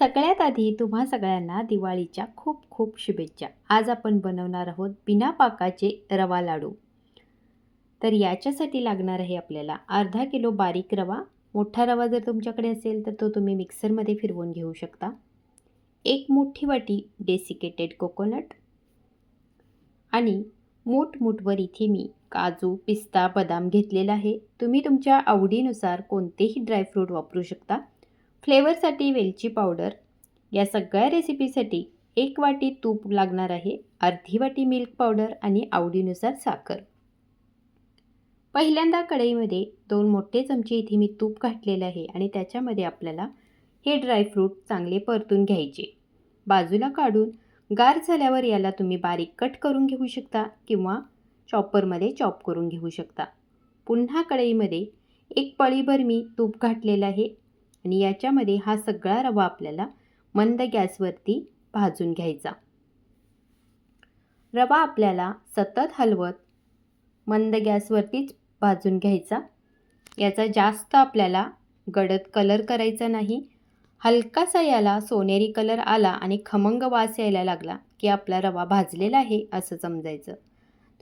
सगळ्यात आधी तुम्हा सगळ्यांना दिवाळीच्या खूप खूप शुभेच्छा. आज आपण बनवणार आहोत बिना पाकाचे रवा लाडू. तर याच्यासाठी लागणार आहे आपल्याला अर्धा किलो बारीक रवा. मोठा रवा जर तुमच्याकडे असेल तर तो तुम्ही मिक्सरमध्ये फिरवून घेऊ शकता. एक मोठी वाटी डेसिकेटेड कोकोनट आणि मूठ इथे मी काजू पिस्ता बदाम घेतलेला आहे. तुम्ही तुमच्या आवडीनुसार कोणतेही ड्रायफ्रूट वापरू शकता. फ्लेवरसाठी वेलची पावडर. या सगळ्या रेसिपीसाठी एक वाटी तूप लागणार आहे अर्धी वाटी मिल्क पावडर आणि आवडीनुसार साखर. पहिल्यांदा कढईमध्ये दोन मोठे चमचे इथे मी तूप घातलेलं आहे आणि त्याच्यामध्ये आपल्याला हे ड्रायफ्रूट चांगले परतून घ्यायचे. बाजूला काढून गार झाल्यावर याला तुम्ही बारीक कट करून घेऊ शकता किंवा चॉपरमध्ये चॉप करून घेऊ शकता. पुन्हा कढईमध्ये एक पळीभर मी तूप घातलेलं आहे आणि याच्यामध्ये हा सगळा रवा आपल्याला मंद गॅसवरती भाजून घ्यायचा. रवा आपल्याला सतत हलवत मंद गॅसवरतीच भाजून घ्यायचा. याचा जास्त आपल्याला गडद कलर करायचा नाही. हलकासा याला सोनेरी कलर आला आणि खमंग वास यायला लागला की आपला रवा भाजलेला आहे असं समजायचं.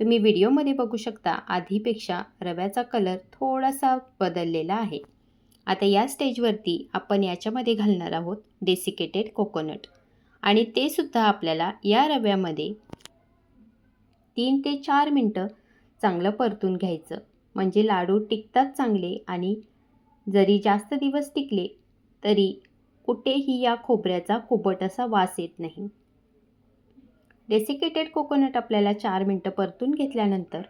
तुम्ही व्हिडिओमध्ये बघू शकता आधीपेक्षा रव्याचा कलर थोडासा बदललेला आहे. आता या स्टेजवरती आपण याच्यामध्ये घालणार आहोत डेसिकेटेड कोकोनट आणि ते सुद्धा आपल्याला या रव्यामध्ये तीन ते चार मिनटं चांगलं परतून घ्यायचं. म्हणजे लाडू टिकतात चांगले आणि जरी जास्त दिवस टिकले तरी कुठेही या खोबऱ्याचा खोबट असा वास येत नाही. डेसिकेटेड कोकोनट आपल्याला चार मिनटं परतून घेतल्यानंतर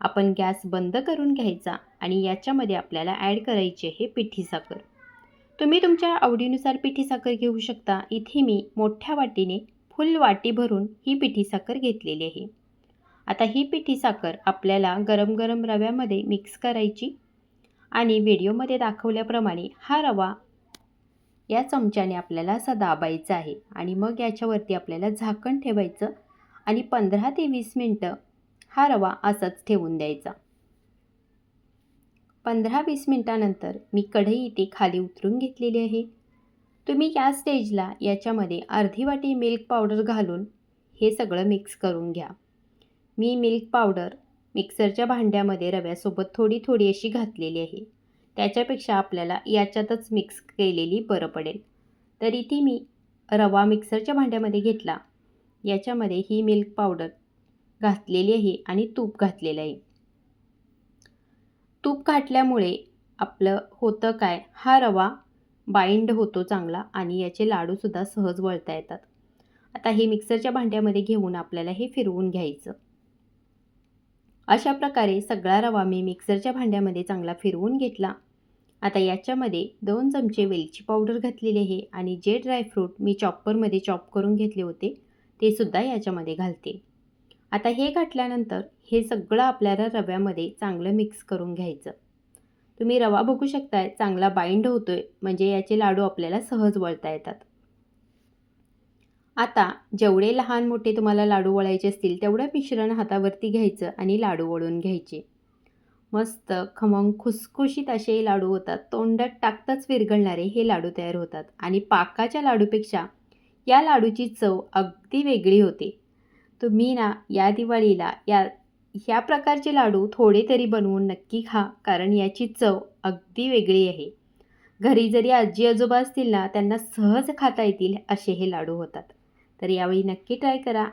आपण गॅस बंद करून घ्यायचा आणि याच्यामध्ये आपल्याला ॲड करायचे आहे पिठी साखर. तुम्ही तुमच्या आवडीनुसार पिठी साखर घेऊ शकता. इथे मी मोठ्या वाटीने फुल वाटी भरून ही पिठी साखर घेतलेली आहे. आता ही पिठी साखर आपल्याला गरम गरम रव्यामध्ये मिक्स करायची आणि व्हिडिओमध्ये दाखवल्याप्रमाणे हा रवा या चमच्याने आपल्याला असा दाबायचा आहे आणि मग याच्यावरती आपल्याला झाकण ठेवायचं आणि पंधरा ते वीस मिनटं हा रवा असाच ठेवून द्यायचा. पंधरा वीस मिनटानंतर मी कढई इथे खाली उतरून घेतलेली आहे. तुम्ही या स्टेजला याच्यामध्ये अर्धी वाटी मिल्क पावडर घालून हे सगळं मिक्स करून घ्या. मी मिल्क पावडर मिक्सरच्या भांड्यामध्ये रव्यासोबत थोडी थोडी अशी घातलेली आहे. त्याच्यापेक्षा आपल्याला याच्यातच मिक्स केलेली बरं पडेल. तरी ती मी रवा मिक्सरच्या भांड्यामध्ये घेतला. याच्यामध्ये ही मिल्क पावडर घातलेली आहे आणि तूप घातलेलं आहे. तूप घातल्यामुळे आपलं होतं काय? हा रवा बाइंड होतो चांगला आणि याचे लाडूसुद्धा सहज वळता येतात. आता हे मिक्सरच्या भांड्यामध्ये घेऊन आपल्याला हे फिरवून घ्यायचं. अशा प्रकारे सगळा रवा मी मिक्सरच्या भांड्यामध्ये चांगला फिरवून घेतला. आता याच्यामध्ये दोन चमचे वेलची पावडर घातलेली आहे आणि जे ड्रायफ्रूट मी चॉपरमध्ये चॉप करून घेतले होते ते सुद्धा याच्यामध्ये घालते. आता हे घातल्यानंतर हे सगळं आपल्याला रव्यामध्ये चांगलं मिक्स करून घ्यायचं. तुम्ही रवा बघू शकताय चांगला बाइंड होतो आहे म्हणजे याचे लाडू आपल्याला सहज वळता येतात. आता जेवढे लहान मोठे तुम्हाला लाडू वळायचे असतील तेवढं मिश्रण हातावरती घ्यायचं आणि लाडू वळून घ्यायचे. मस्त खमंग खुसखुशीत असे लाडू होतात तोंडात टाकताच विरघळणारे हे लाडू तयार होतात. आणि पाकाच्या लाडूपेक्षा या लाडूची चव अगदी वेगळी होते. तुम्ही ना या दिवाळीला या ह्या प्रकारचे लाडू थोडे तरी बनवून नक्की खा कारण याची चव अगदी वेगळी आहे. घरी जरी आजी आजोबा असतील ना त्यांना सहज खाता येतील असे हे लाडू होतात. तर यावेळी नक्की ट्राय करा.